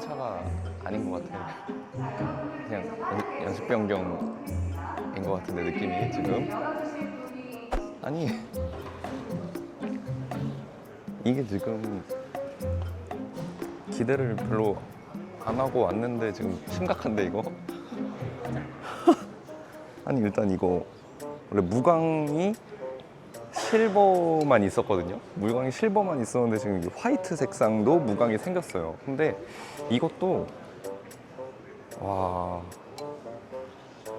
신차가 아닌 것 같아요. 그냥 연- 연습 변경인 것 같은데 느낌이 지금. 아니 이게 지금 기대를 별로 안 하고 왔는데 지금 심각한데 이거? 아니 일단 이거 원래 무광이 실버만 있었거든요. 무광이 실버만 있었는데 지금 화이트 색상도 무광이 생겼어요. 근데 이것도 와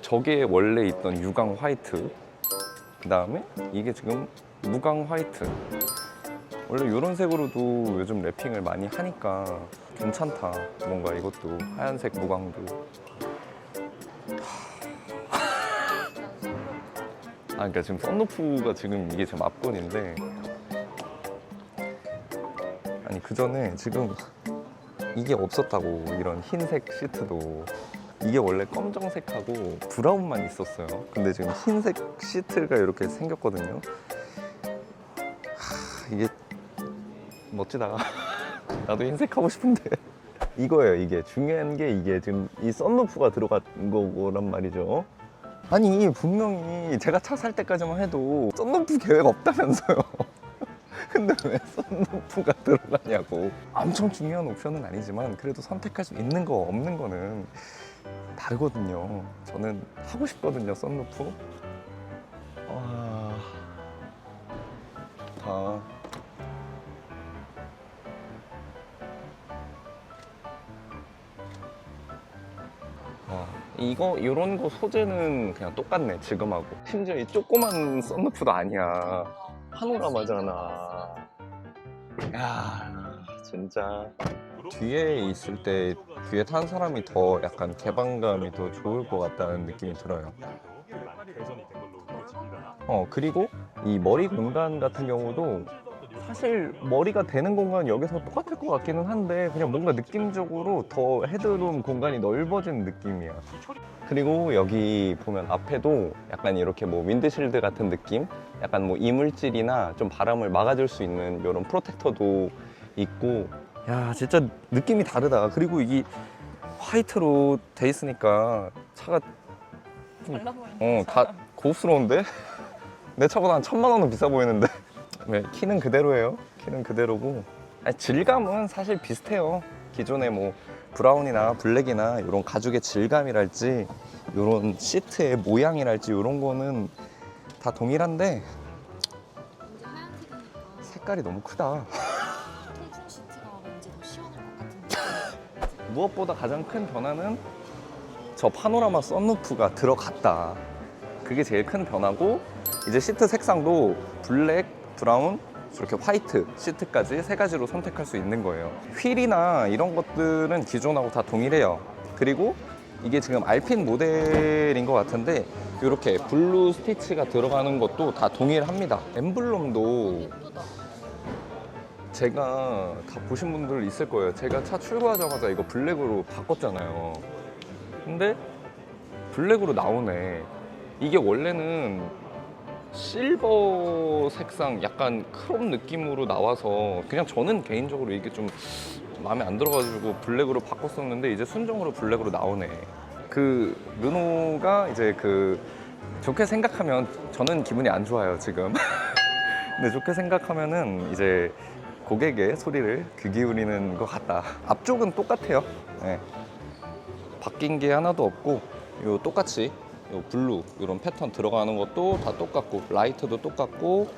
저게 원래 있던 유광 화이트 그 다음에 이게 지금 무광 화이트 원래 이런 색으로도 요즘 랩핑을 많이 하니까 괜찮다 뭔가 이것도 하얀색 무광도 아 그러니까 지금 썬루프가 지금 이게 지금 앞건인데 아니 그 전에 지금 이게 없었다고 이런 흰색 시트도 이게 원래 검정색하고 브라운만 있었어요. 근데 지금 흰색 시트가 이렇게 생겼거든요. 하, 이게 멋지다. 나도 흰색 하고 싶은데. 이거예요 이게. 중요한 게 이게 지금 이 썬루프가 들어간 거란 말이죠 아니 분명히 제가 차 살 때까지만 해도 썬루프 계획 없다면서요. 근데 왜 썬루프가 들어가냐고. 엄청 중요한 옵션은 아니지만 그래도 선택할 수 있는 거 없는 거는 다르거든요. 저는 하고 싶거든요 썬루프. 와 좋다 이거 이런 거 소재는 그냥 똑같네 지금하고. 심지어 이 조그만 썬루프도 아니야. 파노라마잖아. 야 진짜. 뒤에 있을 때 뒤에 탄 사람이 더 약간 개방감이 더 좋을 것 같다는 느낌이 들어요. 어 그리고 이 머리 공간 같은 경우도 사실 머리가 되는 공간은 여기서 똑같을 것 같기는 한데 그냥 뭔가 느낌적으로 더 헤드룸 공간이 넓어진 느낌이야. 그리고 여기 보면 앞에도 약간 이렇게 뭐 윈드실드 같은 느낌? 약간 뭐 이물질이나 좀 바람을 막아줄 수 있는 이런 프로텍터도 있고. 야 진짜 느낌이 다르다. 그리고 이게 화이트로 돼 있으니까 차가 달라 보이는 어, 다 고급스러운데? 내 차보다 한 천만 원은 비싸 보이는데. 네, 키는 그대로예요. 키는 그대로고. 아니, 질감은 사실 비슷해요. 기존의 뭐 브라운이나 블랙이나 이런 가죽의 질감이랄지 이런 시트의 모양이랄지 이런 거는 다 동일한데 이제 하얀색이니까 색깔이 너무 크다. 통풍 시트가 왠지 더 시원할 것 같은데 무엇보다 가장 큰 변화는 저 파노라마 썬루프가 들어갔다. 그게 제일 큰 변화고 이제 시트 색상도 블랙, 브라운, 저렇게 화이트 시트까지 세 가지로 선택할 수 있는 거예요. 휠이나 이런 것들은 기존하고 다 동일해요. 그리고 이게 지금 알핀 모델인 것 같은데 이렇게 블루 스티치가 들어가는 것도 다 동일합니다. 엠블럼도 제가 다 보신 분들 있을 거예요. 제가 차 출고하자마자 이거 블랙으로 바꿨잖아요. 근데 블랙으로 나오네. 이게 원래는 실버 색상 약간 크롬 느낌으로 나와서 그냥 저는 개인적으로 이게 좀 마음에 안 들어가지고 블랙으로 바꿨었는데 이제 순정으로 블랙으로 나오네. 그 르노가 이제 그 좋게 생각하면 저는 기분이 안 좋아요 지금. 근데 좋게 생각하면은 이제 고객의 소리를 귀 기울이는 것 같다. 앞쪽은 똑같아요. 네. 바뀐 게 하나도 없고 요 똑같이 요 블루 이런 패턴 들어가는 것도 다 똑같고 라이트도 똑같고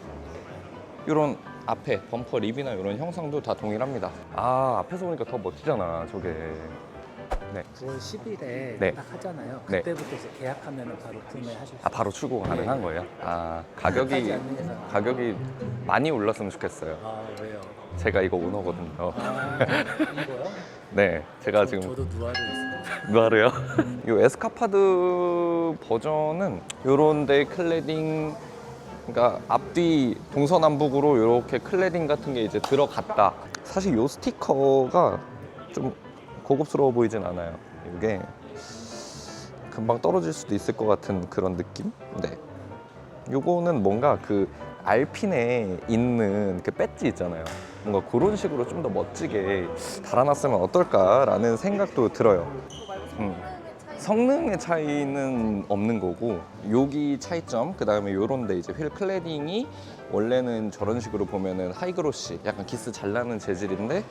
이런 앞에 범퍼 립이나 이런 형상도 다 동일합니다. 아 앞에서 보니까 더 멋지잖아 저게. 네. 9월 10일에 네. 딱 하잖아요. 네. 그때부터 이제 계약하면 바로 구매하실 수아 바로 출고 가능한 거예요? 아 가격이. 가격이 많이 올랐으면 좋겠어요. 아 왜요? 제가 이거 오너거든요. 아 이거요? 네, 제가 저- 지금 저도 누아르 있습니다. 누아르요? 이 에스카파드 버전은 요런데 클레딩 그러니까 앞뒤 동서남북으로 이렇게 클레딩 같은 게 이제 들어갔다. 사실 요 스티커가 좀 고급스러워 보이진 않아요. 이게 금방 떨어질 수도 있을 것 같은 그런 느낌? 네. 요거는 뭔가 그 알핀에 있는 그 배지 있잖아요. 뭔가 그런 식으로 좀 더 멋지게 달아놨으면 어떨까라는 생각도 들어요. 음. 성능의 차이 성능의 차이는 없는 거고 여기 차이점 그 다음에 요런데 이제 휠 클래딩이 원래는 저런 식으로 보면은 하이그로시 약간 기스 잘 나는 재질인데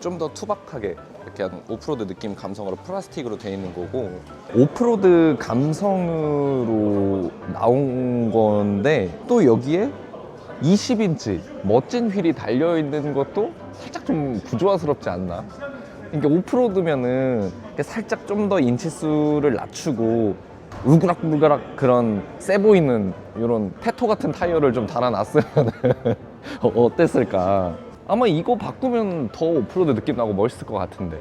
좀 더 투박하게 약간 오프로드 느낌 감성으로 플라스틱으로 돼 있는 거고 오프로드 감성으로 나온 건데 또 여기에 20인치 멋진 휠이 달려 있는 것도 살짝 좀 부조화스럽지 않나? 이게 오프로드면은 살짝 좀 더 인치수를 낮추고 우그락무그락 그런 세 보이는 이런 테토 같은 타이어를 좀 달아놨으면 어땠을까? 아마 이거 바꾸면 더 오프로드 느낌 나고 멋있을 것 같은데.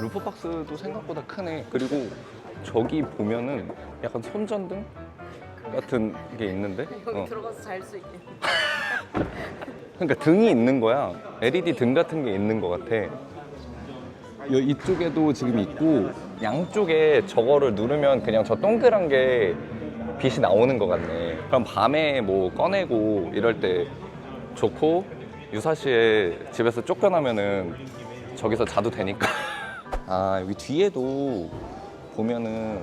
루프박스도 생각보다 크네. 그리고 저기 보면은 약간 손전등 같은 게 있는데. 여기 어. 들어가서 잘 수 있게. 그러니까 등이 있는 거야. LED 등 같은 게 있는 것 같아. 여- 이쪽에도 지금 있고 양쪽에 저거를 누르면 그냥 저 동그란 게 빛이 나오는 것 같네. 그럼 밤에 뭐 꺼내고 이럴 때 좋고 유사시에 집에서 쫓겨나면은 저기서 자도 되니까. 아 여기 뒤에도 보면은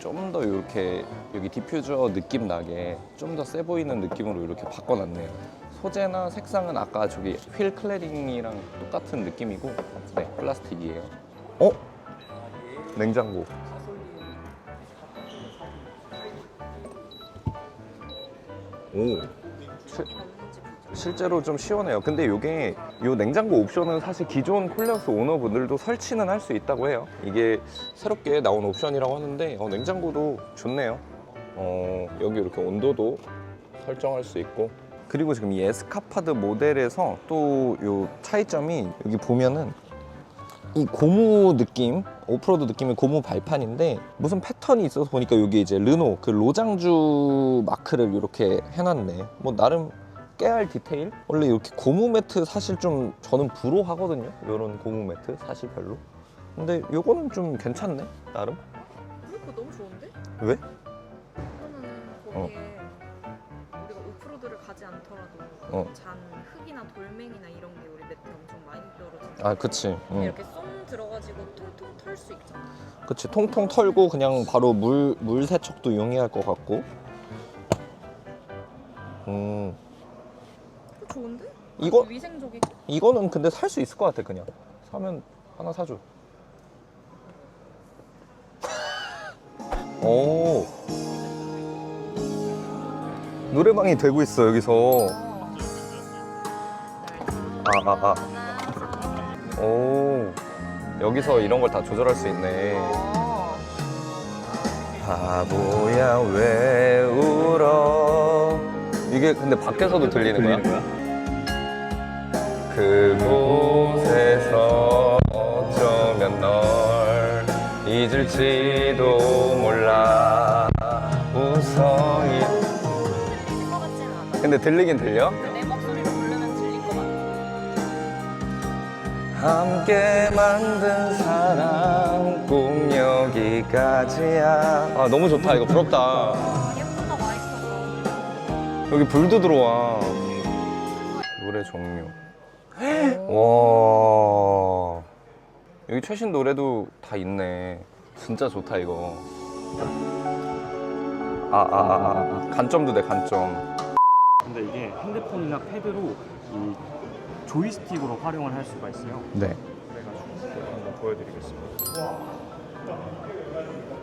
좀 더 이렇게 여기 디퓨저 느낌 나게 좀 더 세 보이는 느낌으로 이렇게 바꿔놨네요. 소재나 색상은 아까 저기 휠 클래딩이랑 똑같은 느낌이고 네 플라스틱이에요. 어? 냉장고. 오. 실제로 좀 시원해요. 근데 이게 이 냉장고 옵션은 사실 기존 콜레오스 오너분들도 설치는 할 수 있다고 해요. 이게 새롭게 나온 옵션이라고 하는데 어, 냉장고도 좋네요. 어, 여기 이렇게 온도도 설정할 수 있고 그리고 지금 이 에스카파드 모델에서 또요 차이점이 여기 보면은 이 고무 느낌, 오프로드 느낌의 고무 발판인데 무슨 패턴이 있어서 보니까 여기 이제 르노 그 로장주 마크를 이렇게 해놨네. 뭐 나름 깨알 디테일? 원래 이렇게 고무 매트 사실 좀 저는 부러워하거든요. 이런 고무 매트 사실 별로. 근데 요거는 좀 괜찮네 나름. 그거 너무 좋은데? 왜? 그러면은 어. 거기에 우리가 오프로드를 가지 않더라도 어. 잔 흙이나 돌멩이나 이런 게 우리 매트 엄청 많이 떨어지잖아. 아 그치. 응. 이렇게 쏙 들어가지고 통통 털 수 있잖아. 그치 통통 털고 그냥 바로 물, 물 세척도 용이할 것 같고 음 좋은데? 이거 위생적이고. 이거는 근데 살 수 있을 것 같아 그냥 사면 하나 사줘 오 노래방이 되고 있어 여기서 아, 아, 아. 오 여기서 이런 걸 다 조절할 수 있네 어. 바보야 왜 울어 이게 근데 밖에서도 들리는 거야? 그곳에서 어쩌면 널 잊을지도 몰라 우성이 들릴 것 같지는 않아. 근데 들리긴 들려? 내 목소리로 부르면 들릴 것 같아. 함께 만든 사랑 꼭 여기까지야 아 너무 좋다 이거 부럽다 아, 예쁘다 마이크가. 여기 불도 들어와 노래 종류 와 여기 최신 노래도 다 있네 진짜 좋다 이거 아아 아 아, 아. 간점도 돼 간점 근데 이게 핸드폰이나 패드로 이 조이스틱으로 활용을 할 수가 있어요. 네 그래가지고 한번 보여드리겠습니다.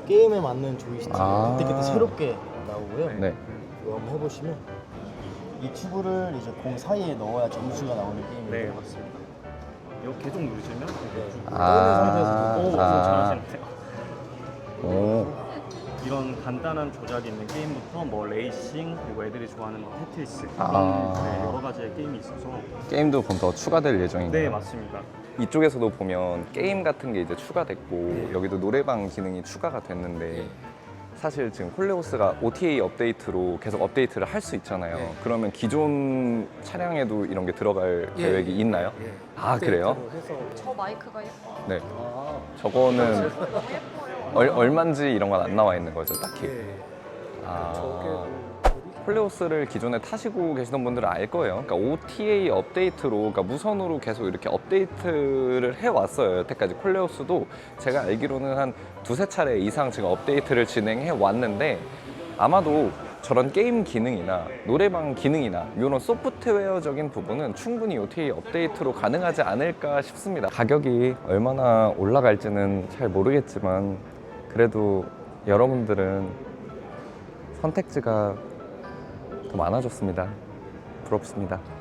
게임에 맞는 조이스틱 아. 그때 그때 새롭게 나오고요. 네. 이거 한번 해보시면 이 튜브를 이제 공 사이에 넣어야 점수가 나오는 게임인데 네, 맞습니다. 이거 계속 누르시면 이게 쭉 아, 오, 아. 잘하시는데요. 오. 이런 간단한 조작이 있는 게임부터 뭐 레이싱 그리고 애들이 좋아하는 뭐 테트리스 그런 아. 네, 여러 가지의 게임이 있어서 게임도 그럼 더 추가될 예정인가요? 네 맞습니다. 이쪽에서도 보면 게임 같은 게 이제 추가됐고 여기도 노래방 기능이 추가가 됐는데 사실 지금 콜레오스가 OTA 업데이트로 계속 업데이트를 할 수 있잖아요. 그러면 기존 차량에도 이런 게 들어갈 예, 계획이 예. 있나요? 예. 아 그래요? 저 마이크가 예뻐. 네. 아, 저거는. 얼, 얼마인지 이런 건 안 나와 있는 거죠, 딱히. 예. 아, 저게 콜레오스를 기존에 타시고 계시던 분들은 알 거예요. 그러니까 OTA 업데이트로, 그러니까 무선으로 계속 이렇게 업데이트를 해왔어요. 여태까지 콜레오스도 제가 알기로는 한 두세 차례 이상 지금 업데이트를 진행해 왔는데 아마도 저런 게임 기능이나 노래방 기능이나 이런 소프트웨어적인 부분은 충분히 OTA 업데이트로 가능하지 않을까 싶습니다. 가격이 얼마나 올라갈지는 잘 모르겠지만 그래도 여러분들은 선택지가 더 많아졌습니다. 부럽습니다.